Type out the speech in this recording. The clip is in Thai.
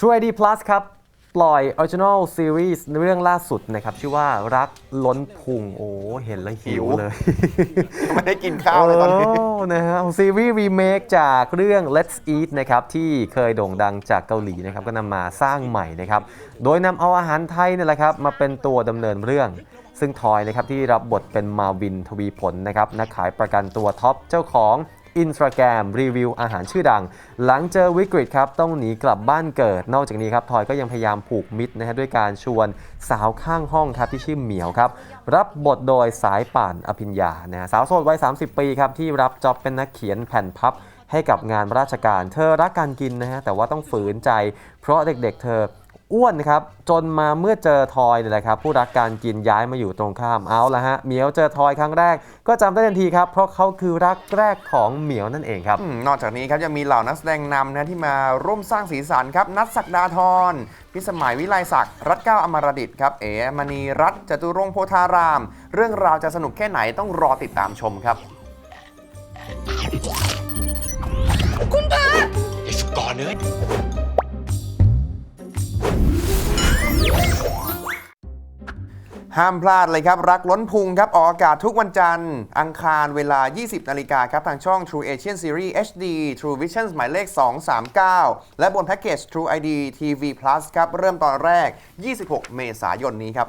True ID Plus ครับ ปล่อย Original Series เรื่องล่าสุดนะครับ ชื่อว่ารักล้นพุง โอ้ เห็นแล้วหิวหิวเลย ไม่ได้กินข้าวเลยตอนนี้โนะฮะซีรีส์รีเมคจากเรื่อง Let's Eat นะครับ ที่เคยโด่งดังจากเกาหลีนะครับ ก็นำมาสร้างใหม่นะครับ โดยนำเอาอาหารไทยเนี่ยแหละครับ มาเป็นตัวดำเนินเรื่อง ซึ่งทอยนะครับที่รับบทเป็นมาวินทวีผลนะครับนักขายประกันตัวท็อปเจ้าของ อินสตาแกรมรีวิวอาหารชื่อดัง หลังเจอวิกฤตครับ ต้องหนีกลับบ้านเกิด นอกจากนี้ครับทอยก็ยังพยายามผูกมิตรนะฮะด้วยการชวนสาวข้างห้องครับที่ชื่อเหมียวครับ รับบทโดยสายป่านอภิญญานะฮะสาวโสดวัย 30 ปีครับที่รับจ็อบเป็นนักเขียนแผ่นพับให้กับงานราชการ เธอรักการกินนะฮะแต่ว่าต้องฝืนใจ เพราะเด็กๆเธอ อ้วนครับจนมาเมื่อเจอทอยเนี่ยแหละครับผู้รักการกินย้ายมาอยู่ตรงข้ามเอาละฮะเหมียวเจอทอยครั้งแรก ก็จำได้ทันทีครับเพราะเขาคือรักแรกของเหมียวนั่นเองครับอืมนอกจากนี้ครับยังมีเหล่านักแสดงนำนะที่มาร่วมสร้างสีสันครับนัทศักดาธรพิสมัยวิไลศักดิ์รัตเก้าอมรดิตครับเอ๋มณีรัตน์จตุรงค์โพธาราม เรื่องราวจะสนุกแค่ไหนต้องรอติดตามชมครับไอ้สุกรเอ้ ห้ามพลาดเลยครับ รักล้นพุงครับ ออกอากาศทุกวันจันทร์ อังคารเวลา 20 นาฬิกาครับ ทางช่อง True Asian Series HD True Vision หมายเลข 239 และบนแพ็กเกจ True ID TV Plus ครับ เริ่มตอนแรก 26 เมษายนนี้ครับ